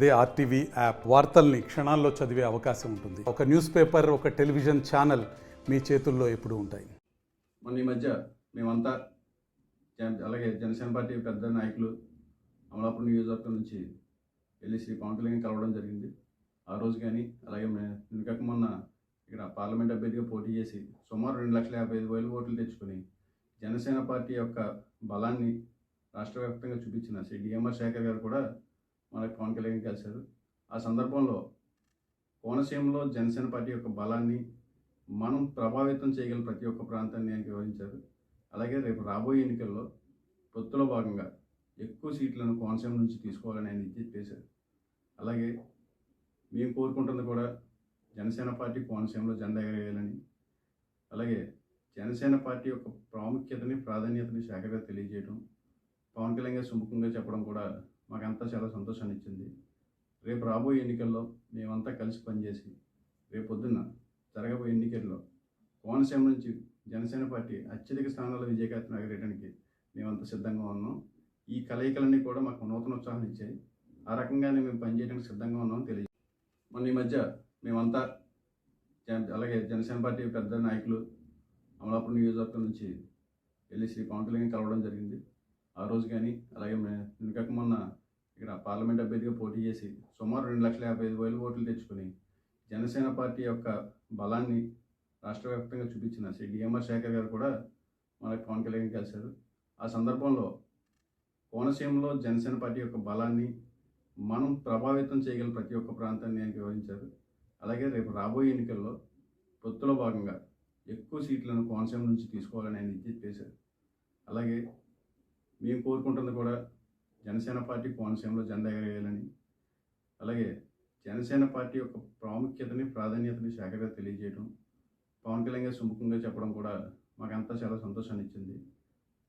అదే RTV app. వార్తల్ని క్షణాల్లో చదివే అవకాశం ఉంటుంది. ఒక న్యూస్ పేపర్ ఒక టెలివిజన్ ఛానల్ మీ చేతుల్లో ఎప్పుడు ఉంటాయి. మొన్న ఈ మధ్య మేమంతా అలాగే జనసేన పార్టీ పెద్ద నాయకులు అమలాపురం నియోజకవర్గం నుంచి వెళ్ళి శ్రీ పవన్ కళ్యాణ్ కలవడం జరిగింది. ఆ రోజు కానీ అలాగే మే- మొన్న ఇక్కడ పార్లమెంట్ అభ్యర్థిగా పోటీ చేసి సుమారు రెండు లక్షల యాభై ఐదు వేల ఓట్లు తెచ్చుకొని జనసేన పార్టీ యొక్క బలాన్ని రాష్ట్ర వ్యాప్తంగా చూపించిన శ్రీ డిఎంఆర్ శేఖర్ గారు కూడా మనకి పవన్ కళ్యాణ్ కలిశారు ఆ సందర్భంలో కోనసీమలో జనసేన పార్టీ యొక్క బలాన్ని మనం ప్రభావితం చేయగల ప్రతి ఒక్క ప్రాంతాన్ని ఆయన వివరించారు. అలాగే రేపు రాబోయే ఎన్నికల్లో పొత్తులో భాగంగా ఎక్కువ సీట్లను కోనసీమ నుంచి తీసుకోవాలని ఆయన విజ్ఞప్తి చేశారు. అలాగే మేము కోరుకుంటుంది కూడా జనసేన పార్టీ కోనసీమలో జెండా ఎగరేయాలని. అలాగే జనసేన పార్టీ యొక్క ప్రాముఖ్యతని ప్రాధాన్యతని శాఖగా తెలియజేయడం పవన్ కళ్యాణ్ గారు సుముఖంగా చెప్పడం కూడా మాకంతా చాలా సంతోషాన్ని ఇచ్చింది రేపు రాబోయే ఎన్నికల్లో మేమంతా కలిసి పనిచేసి రేపు పొద్దున్న జరగబోయే ఎన్నికల్లో కోనసీమ నుంచి జనసేన పార్టీ అత్యధిక స్థానాల్లో విజయకేతనం ఎగరేయడానికి మేమంతా సిద్ధంగా ఉన్నాం. ఈ కలయికలన్నీ కూడా మాకు నూతన ఉత్సాహం ఇచ్చాయి. ఆ రకంగానే మేము పనిచేయడానికి సిద్ధంగా ఉన్నామని తెలియదు మొన్న ఈ మధ్య మేమంతా అలాగే జనసేన పార్టీ పెద్ద నాయకులు అమలాపురం నియోజకవర్గం నుంచి వెళ్ళి శ్రీ పవన్ కళ్యాణ్ కలవడం జరిగింది. ఆ రోజు కానీ అలాగే మే- నిన్నకాక మొన్న ఇక్కడ పార్లమెంట్ అభ్యర్థిగా పోటీ చేసి సుమారు రెండు లక్షల యాభై ఐదు వేల ఓట్లు తెచ్చుకుని జనసేన పార్టీ యొక్క బలాన్ని రాష్ట్ర వ్యాప్తంగా చూపించిన శ్రీ డిఎంఆర్ శేఖర్ గారు కూడా మనకు పవన్ కళ్యాణ్ కలిశారు. ఆ సందర్భంలో కోనసీమలో జనసేన పార్టీ యొక్క బలాన్ని మనం ప్రభావితం చేయగల ప్రతి ఒక్క ప్రాంతాన్ని ఆయన వివరించారు. అలాగే రేపు రాబోయే ఎన్నికల్లో పొత్తులో భాగంగా ఎక్కువ సీట్లను కోనసీమ నుంచి తీసుకోవాలని ఆయన విజ్ఞప్తి చేశారు. అలాగే మేము కోరుకుంటుంది కూడా జనసేన పార్టీ కోనసీమలో జెండా ఎగరేయాలని అలాగే జనసేన పార్టీ యొక్క ప్రాముఖ్యతని ప్రాధాన్యతని శాఖగా తెలియజేయడం పవన్ కళ్యాణ్ గారు సుముఖంగా చెప్పడం కూడా మాకంతా చాలా సంతోషాన్ని ఇచ్చింది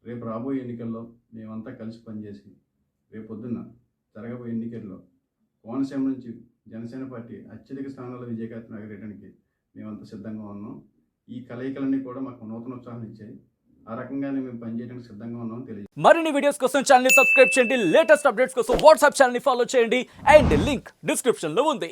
రేపు రాబోయే ఎన్నికల్లో మేమంతా కలిసి పనిచేసి రేపు జరగబోయే ఎన్నికల్లో కోనసీమ నుంచి జనసేన పార్టీ అత్యధిక స్థానాల్లో విజయకేతనం ఎగరేయడానికి మేమంతా సిద్ధంగా ఉన్నాం. ఈ కలయికలన్నీ కూడా మాకు నూతన ఉత్సాహం ఇచ్చాయి ఆ రకంగానే మేము పనిచేయడానికి సిద్ధంగా ఉన్నాం తెలియదు మరిన్ని వీడియోస్ కోసం ఛానల్ సబ్స్క్రైబ్ చేయండి. లేటెస్ట్ అప్డేట్స్ కోసం వాట్సాప్ ఛానల్ ఫాలో చేయండి. అండ్ లింక్ డిస్క్రిప్షన్లో ఉంది.